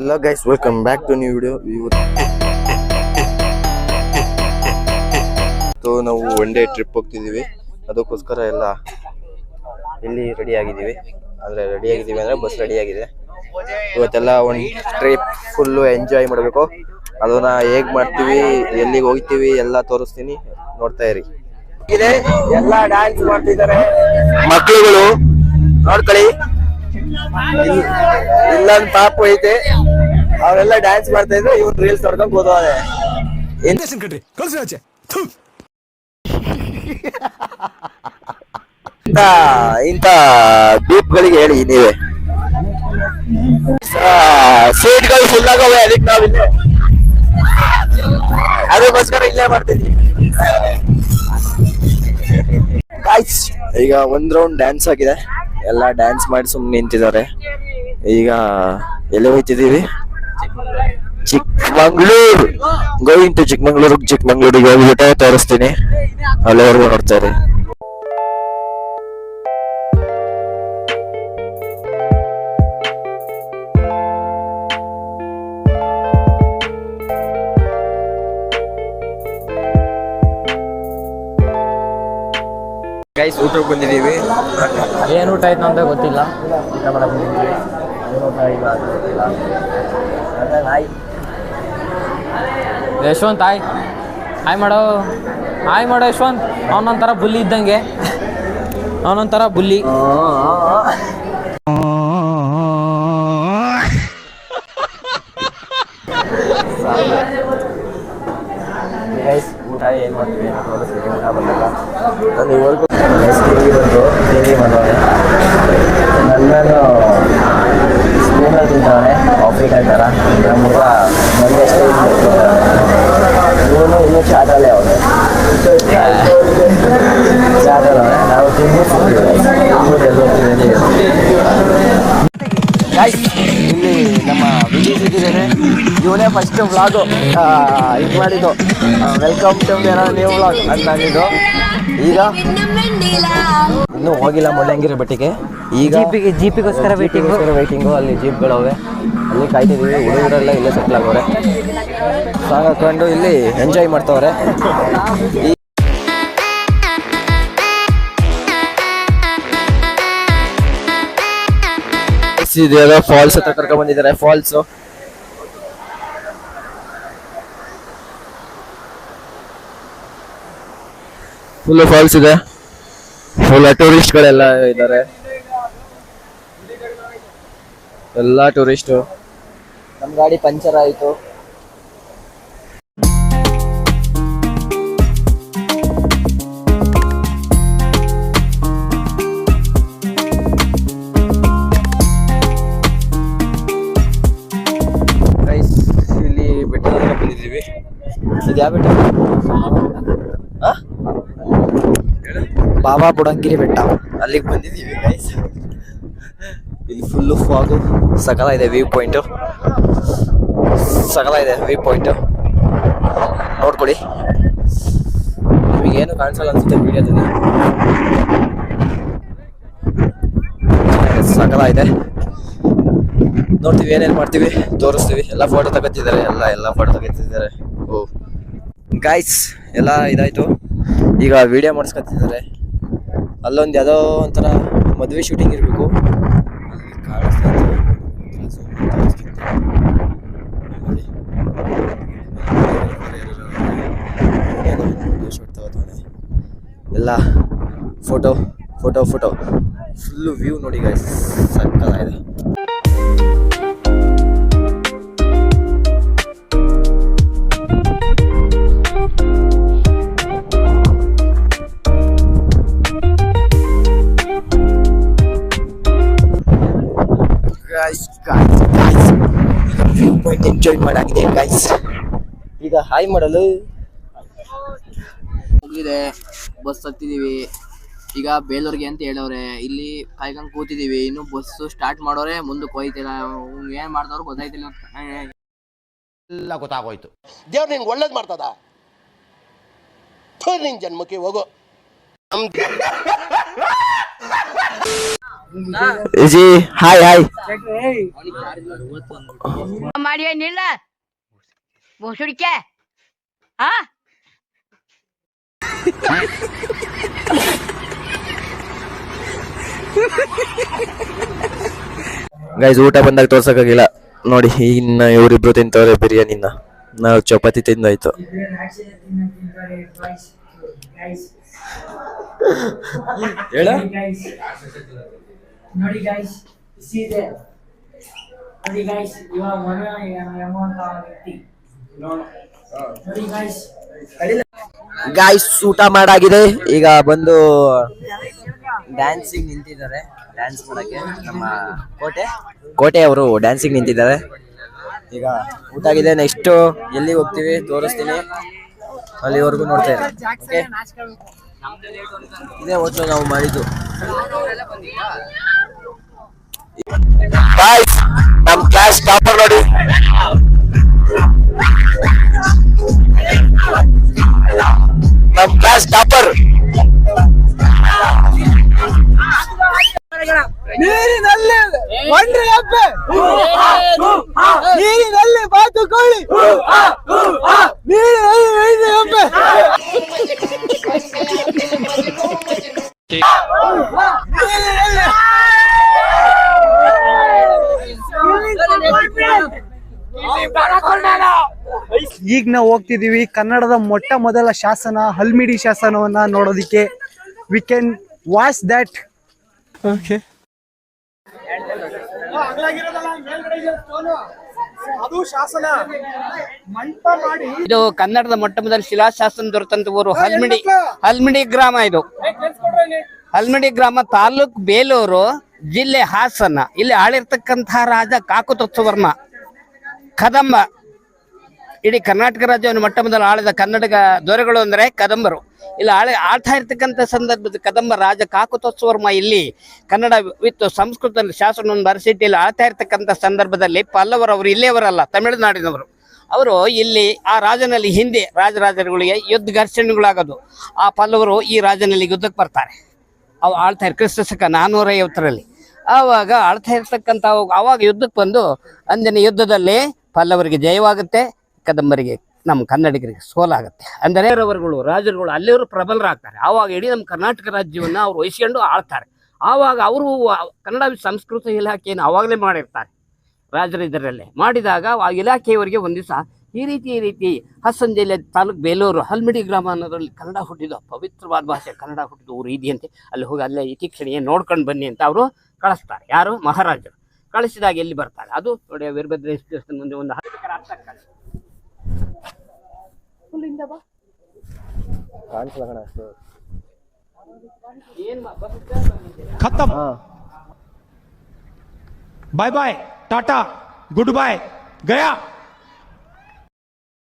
ಎಲ್ಲ guys welcome back to new video ಇವತ್ತು ನಾವು ಒನ್ ಡೇ ಟ್ರಿಪ್ ಹೋಗ್ತಿದ್ದೀವಿ. ಅದಕ್ಕೋಸ್ಕರ ಎಲ್ಲ ಇಲ್ಲಿ ರೆಡಿ ಆಗಿದ್ದೀವಿ. ಅಂದರೆ ರೆಡಿ ಆಗಿದ್ದೀವಿ ಅಂದರೆ ಬಸ್ ರೆಡಿ ಆಗಿದೆ. ಇವತ್ತೆಲ್ಲ ಒಂದು ಟ್ರಿಪ್ ಫುಲ್ಲು ಎಂಜಾಯ್ ಮಾಡಬೇಕು. ಅದನ್ನ ಹೇಗ್ ಮಾಡ್ತೀವಿ ಎಲ್ಲಿಗೆ ಹೋಗ್ತೀವಿ ಎಲ್ಲ ತೋರಿಸ್ತೀನಿ. ನೋಡ್ತಾ ಇರಿ. ಎಲ್ಲ ಡ್ಯಾನ್ಸ್ ಮಾಡ್ತಿದ್ದಾರೆ. ಮಕ್ಕಳುಗಳು ನೋಡ್ಕೊಳ್ಳಿ. ಇಲ್ಲೊಂದ್ ಪಾಪು ಐತೆ. ಅವರೆಲ್ಲ ಡ್ಯಾನ್ಸ್ ಮಾಡ್ತಾ ಇದ್ರೆ ಇವ್ರು ರೀಲ್ಸ್ ನೋಡ್ಕೊಂಡ್ ಇಂಥ ದೇಶನ್ ಕಟ್ರಿ ಕಳ್ಸಿ ಆಚೆ. ಥು. ಇಂತ ಇಂತ ಗಳಿಗೆ ಹೇಳಿ ನೀವೇ. ಸೀಟ್ಗಳು ಫುಲ್ ಆಗವೆ ಅದಕ್ಕೆ ನಾವಿಲ್ಲ ಅದಕ್ಕೋಸ್ಕರ ಇಲ್ಲೇ ಮಾಡ್ತಿದ್ವಿ. ಈಗ ಒಂದ್ ರೌಂಡ್ ಡ್ಯಾನ್ಸ್ ಆಗಿದೆ. ಎಲ್ಲ ಡ್ಯಾನ್ಸ್ ಮಾಡಿ ಸುಮ್ಮನೆ ನಿಂತಿದ್ದಾರೆ. ಈಗ ಎಲ್ಲಿ ಹೋಗ್ತಿದೀವಿ ಚಿಕ್ಕಮಂಗ್ಳೂರ್. ಗೋಯಿಂಟು ಚಿಕ್ಕಮಂಗ್ಳೂರು, ಚಿಕ್ಕಮಂಗ್ಳೂರಿಗೆ ಹೋಗ್ಬಿಟ್ಟು ತೋರಿಸ್ತೀನಿ. ಅಲ್ಲಿವರೆಗೂ ನೋಡ್ತಾರೆ ಗೈಸ್ ಊಟಕ್ಕೆ ಬಂದಿದ್ದೀವಿ. ಏನು ಊಟ ಆಯ್ತು ಅಂತ ಗೊತ್ತಿಲ್ಲ. ಊಟ ಮಾಡಿಲ್ಲ ಗೊತ್ತಿಲ್ಲ. ಯಶವಂತ್ ಆಯ್ ಹಾಯ್ ಮಾಡೋ. ಆಯ್ ಮಾಡೋ ಯಶವಂತ್. ಅವನೊಂಥರ ಬುಲ್ಲಿ ಇದ್ದಂಗೆ. ಅವನೊಂಥರ ಬುಲ್ಲಿ. ಗೈಸ್ ಊಟ ಮಾಡ್ತೀವಿ ತೋರಿಸ್ತೀನಿ ಊಟ ಬಂದಾಗ ನಾನು ಇವರೆಗೂ ಟಿವಿ ಬಂದು ಟಿವಿ ಮಾಡೋನೆ. ನನ್ನನ್ನು ಸ್ಪೂನಲ್ಲಿ ತಿಂತವನೆ ಆಫ್ರಿಕನ್ ಥರ. ನಮ್ಮ ನನಗೆ ಸ್ಟೈಲ್ ಇವನು ಇನ್ನೂ ಚಾಟಲ್ಲೇ ಅವನು. ಚಾಟಲ್ಲವನೆ ನಾವು ತಿಂದು ಇಲ್ಲಿ ನಮ್ಮ ವಿಜಯ್ ಸಿಕ್ಕಿದ್ದೇನೆ ಇವನೇ ಫಸ್ಟ್ ವ್ಲಾಗು ಇದು ಮಾಡಿದ್ದು. ವೆಲ್ಕಮ್ ಟು ಮೇರಾ ನ್ಯೂ ವ್ಲಾಗ್ ಅಂತ ಅಂದಿದ್ದು ಈಗ ಇನ್ನೂ ಹೋಗಿಲ್ಲ ಮುಳ್ಳಂಗಿರಿ ಬೆಟ್ಟಿಗೆ ಈಗ ಜೀಪಿಗೆ ಜೀಪಿಗೋಸ್ಕರ waiting. ವೈಟಿಂಗು ಅಲ್ಲಿ ಜೀಪ್ಗಳವೆ ಅಲ್ಲಿ ಕಾಯ್ತಿದ್ದೀವಿ ಹುಡುಗರೆಲ್ಲ ಇಲ್ಲೇ ಸೆಟ್ಲ್ ಆಗೋರೆ. ಸಾಂಗ್ ಹಾಕೊಂಡು ಇಲ್ಲಿ ಎಂಜಾಯ್ ಮಾಡ್ತವ್ರೆ. ಇದೆಯಲ್ಲ ಫಾಲ್ಸ್ ಹತ್ರ ಕರ್ಕೊಂಡ್ ಬಂದಿದ್ದಾರೆ. ಫಾಲ್ಸ್ ಫುಲ್ ಫಾಲ್ಸ್ ಇದೆ. ಫುಲ್ ಟೂರಿಸ್ಟ್ ಟೂರಿಸ್ಟ್ಗಳೆಲ್ಲ ಇದ್ದಾರೆ ಎಲ್ಲ ಟೂರಿಸ್ಟು ನಮ್ಮ ಗಾಡಿ ಪಂಚರ್ ಆಯಿತು. ಇಲ್ಲಿ ಬೆಟ್ಟ ಬಂದಿದ್ದೀವಿ. ಇದು ಬೆಟ್ಟ? ಬಾಬಾ ಬುಡಂಗಿರಿ ಬೆಟ್ಟ. ಅಲ್ಲಿಗೆ ಬಂದಿದ್ದೀವಿ ಗೈಸ್ ಇಲ್ಲಿ ಫುಲ್ಲು ಫಾಗು ಸಕಲ ಇದೆ ವ್ಯೂ ಪಾಯಿಂಟು ಸಕಲ ಇದೆ ವ್ಯೂ ಪಾಯಿಂಟು ನೋಡ್ಕೊಳ್ಳಿ ನಿಮಗೇನು ಕಾಣಿಸಲ್ಲ ಅನ್ಸುತ್ತೆ ವಿಡಿಯೋದಲ್ಲಿ ಸಕಲ ಇದೆ. ನೋಡ್ತೀವಿ ಏನೇನು ಮಾಡ್ತೀವಿ, ತೋರಿಸ್ತೀವಿ. ಎಲ್ಲ ಫೋಟೋ ತಗೋತಿದ್ದಾರೆ ಎಲ್ಲ ಎಲ್ಲ ಫೋಟೋ ತಗೋತಿದ್ದಾರೆ ಓ. ಗಾಯ್ಸ್ ಎಲ್ಲ ಇದಾಯಿತು. ಈಗ ವಿಡಿಯೋ ಮಾಡಿಸ್ಕೊತಿದ್ದಾರೆ. ಅಲ್ಲೊಂದು ಯಾವುದೋ ಒಂಥರ ಮದುವೆ ಶೂಟಿಂಗ್ ಇರಬೇಕು ಇದೆ. ಎಲ್ಲ photo photo photo full view ನೋಡಿ ಗಾಯ್ಸ್ ಸಕ್ಕತ್ತಾಗಿದೆ ಪಾಯಿಂಟ್ ಎಂಜಾಯ್ ಮಾಡಾಗಿದೆ ಗೈಸ್ ಈಗ ಹಾಯ್ ಮಾಡಲು. ಮುಗಿದಿದೆ. ಬಸ್ ಹತ್ತಿದೀವಿ. ಈಗ ಬೇಲೂರಿಗೆ ಅಂತ ಹೇಳೋರೆ. ಇಲ್ಲಿ ಕಾಯ್ಕೊಂಡು ಕೂತಿದೀವಿ. ಇನ್ನು ಬಸ್ಸು ಸ್ಟಾರ್ಟ್ ಮಾಡೋರೆ ಮುಂದಕ್ಕೆ ಹೋಯ್ತಿಲ್ಲ. ಏನು ಮಾಡ್ದವ್ರು ಗೊತ್ತಾಯ್ತಿಲ್ಲ. ಎಲ್ಲ ಗೊತ್ತಾಗೋಯ್ತು. ದೇವ್ರು ನಿನ್ಗೆ ಒಳ್ಳೇದು ಮಾಡ್ತದ? ನಿನ್ ಜನ್ಮಕ್ಕೆ ಹೋಗು. ನಮ್ ಜಿ ಹಾಯ್ ಹಾಯ್. ಮಾಡಿ ನಿಲ್ಲ ಬೋಸುಡಿಕೆ. ಹಾ? ಗೈಸ್ ಊಟ ಬಂದಾಗ ತೋರ್ಸಕ್ಕಾಗಿಲ್ಲ. ನೋಡಿ ಇನ್ನ ಇವರಿಬ್ರು ತಿಂತವ್ರೆ ಬಿರಿಯಾನಿನ. ನಾವು ಚಪಾತಿ ತಿಂದಾಯ್ತು. ಹೇಳ? ನೋಡಿ ಗೈಸ್ ಸೀದೆ ನೋಡಿ ಗೈಸ್ ಇವಾಗ ಮನೆ ಅಮೌಂಟ್ ವ್ಯಕ್ತಿ ನೋಡಿ ಗೈಸ್ ಗಾಯ್ಸ್ ಊಟ ಮಾಡಾಗಿದೆ. ಈಗ ಬಂದು ಡ್ಯಾನ್ಸಿಂಗ್ ನಿಂತಿದ್ದಾರೆ. ಡ್ಯಾನ್ಸ್ ಮಾಡಕ್ಕೆ ನಮ್ಮ ಕೋಟೆ. ಕೋಟೆ ಅವರು ಡ್ಯಾನ್ಸಿಂಗ್ ನಿಂತಿದ್ದಾರೆ. ಈಗ ಊಟ ಆಗಿದೆ. ನೆಕ್ಸ್ಟ್ ಎಲ್ಲಿ ಹೋಗ್ತೀವಿ ತೋರಿಸ್ತೀನಿ. ಅಲ್ಲಿವರೆಗೂ ನೋಡ್ತಾ ಇದ್ದಾರೆ Okay? ಇದೇ ಹೋಟ್ಲು ನಾವು ಮಾಡಿದ್ದು. ನಮ್ ಕ್ಲಾಸ್ ಟಾಪರ್ ನೋಡಿ. ನಮ್ ಕ್ಲಾಸ್ ಟಾಪರ್ ನೀರಿನಲ್ಲಿ ಮಂಡ್ರಿ ಹಬ್ಬೆ ನೀರಿನಲ್ಲಿ ಬಾತುಕೋಳಿ. ನೀರಿನಲ್ಲಿ ಹಬ್ಬೆ ಈಗ ನಾವು ಹೋಗ್ತಿದೀವಿ ಕನ್ನಡದ ಮೊಟ್ಟ ಮೊದಲ ಶಾಸನ ಹಲ್ಮಿಡಿ ಶಾಸನವನ್ನ ನೋಡೋದಿಕ್ಕೆ. We can watch that okay ಅದು ಶಾಸನ ಮಂಟಪ ಮಾಡಿ ಇದು ಕನ್ನಡದ ಮೊಟ್ಟ ಮೊದಲ ಶಿಲಾಶಾಸನ ದೊರೆತಂತ ಊರು ಹಲ್ಮಿಡಿ ಹಲ್ಮಿಡಿ ಗ್ರಾಮ ಇದು. ಹಲ್ಮಿಡಿ ಗ್ರಾಮ ತಾಲೂಕ್ ಬೇಲೂರು ಜಿಲ್ಲೆ ಹಾಸನ. ಇಲ್ಲಿ ಆಳಿರ್ತಕ್ಕಂತಹ ರಾಜ ಕಾಕುತತ್ವವರ್ಮ. ಕದಂಬ ಇಡೀ ಕರ್ನಾಟಕ ರಾಜ್ಯವನ್ನು ಮೊಟ್ಟ ಮೊದಲು ಆಳಿದ ಕನ್ನಡಗ ದೊರೆಗಳು ಅಂದರೆ ಕದಂಬರು. ಇಲ್ಲಿ, ಆಳೆ, ಆಳ್ತಾ ಇರ್ತಕ್ಕಂಥ ಸಂದರ್ಭದ ಕದಂಬ ರಾಜ ಕಾಕುತೋತ್ಸವರ್ಮ ಇಲ್ಲಿ ಕನ್ನಡ ವಿತ್ ಸಂಸ್ಕೃತ ಶಾಸನವನ್ನು ಬರೆಸಿಟ್ಟು ಇಲ್ಲಿ ಆಳ್ತಾ ಇರ್ತಕ್ಕಂಥ ಸಂದರ್ಭದಲ್ಲಿ ಪಲ್ಲವರವರು ಇಲ್ಲಿಯವರಲ್ಲ, ತಮಿಳುನಾಡಿನವರು. ಅವರು ಇಲ್ಲಿ ಆ ರಾಜನಲ್ಲಿ ಹಿಂದೆ ರಾಜರಾಜರುಗಳಿಗೆ ಯುದ್ಧ ಘರ್ಷಣೆಗಳಾಗೋದು. ಆ ಪಲ್ಲವರು ಈ ರಾಜನಲ್ಲಿ ಯುದ್ಧಕ್ಕೆ ಬರ್ತಾರೆ. ಅವು ಆಳ್ತಾ ಇರ್, ಕ್ರಿಸ್ತ ನಾನ್ನೂರ ಐವತ್ತರಲ್ಲಿ. ಆವಾಗ ಆಳ್ತಾ ಇರ್ತಕ್ಕಂಥ ಅವಾಗ ಯುದ್ಧಕ್ಕೆ ಬಂದು ಅಂದಿನ ಯುದ್ಧದಲ್ಲಿ ಪಲ್ಲವರಿಗೆ ಜಯವಾಗುತ್ತೆ. ಕದಂಬರಿಗೆ, ನಮ್ಮ ಕನ್ನಡಿಗರಿಗೆ ಸೋಲಾಗುತ್ತೆ ಅಂದರೆ ಅವರುಗಳು ರಾಜರುಗಳು ಅಲ್ಲಿಯವರು ಪ್ರಬಲರಾಗ್ತಾರೆ. ಆವಾಗ ಇಡೀ ನಮ್ಮ ಕರ್ನಾಟಕ ರಾಜ್ಯವನ್ನ ಅವ್ರು ವಹಿಸ್ಕೊಂಡು ಆಳ್ತಾರೆ. ಆವಾಗ ಅವರು ಕನ್ನಡ ಸಂಸ್ಕೃತ ಇಲಾಖೆಯನ್ನು ಆವಾಗಲೇ ಮಾಡಿರ್ತಾರೆ. ರಾಜರ ಇದರಲ್ಲೇ ಮಾಡಿದಾಗ ಆ ಇಲಾಖೆಯವರಿಗೆ ಒಂದು ದಿವಸ ಈ ರೀತಿ ಈ ರೀತಿ ಹಾಸನ ಜಿಲ್ಲೆ ತಾಲೂಕು ಬೇಲೂರು, ಹಲ್ಮಿಡಿ ಗ್ರಾಮ ಅನ್ನೋದ್ರಲ್ಲಿ ಕನ್ನಡ ಹುಟ್ಟಿದ ಪವಿತ್ರವಾದ ಭಾಷೆ ಕನ್ನಡ ಹುಟ್ಟಿದ ಊರು ಇದೆಯಂತೆ ಅಲ್ಲಿ ಹೋಗಿ ಅಲ್ಲೇ ಇತಿಕ್ಷಣಿಗೆ ನೋಡ್ಕೊಂಡು ಬನ್ನಿ ಅಂತ ಅವರು ಕಳಿಸ್ತಾರೆ. ಯಾರು? ಮಹಾರಾಜರು. ಕಳಿಸಿದಾಗ ಎಲ್ಲಿ ಬರ್ತಾರೆ? ಅದು ನೋಡಿ ವೀರಭದ್ರೇಶ್ವರ ಮುಂದೆ ಒಂದು ಹತ್ತು ಎಕರೆ ಅರ್ಥ ಆಗ್ತದೆ. ಫುಲ್ಲಿಂದ ಬಾ. ಏನ್ ಮಾ- ಬಸ್ ಖತಮ್ ಬಾಯ್ ಬಾಯ್ ಟಾಟಾ ಗುಡ್ ಬಾಯ್ ಗಯಾ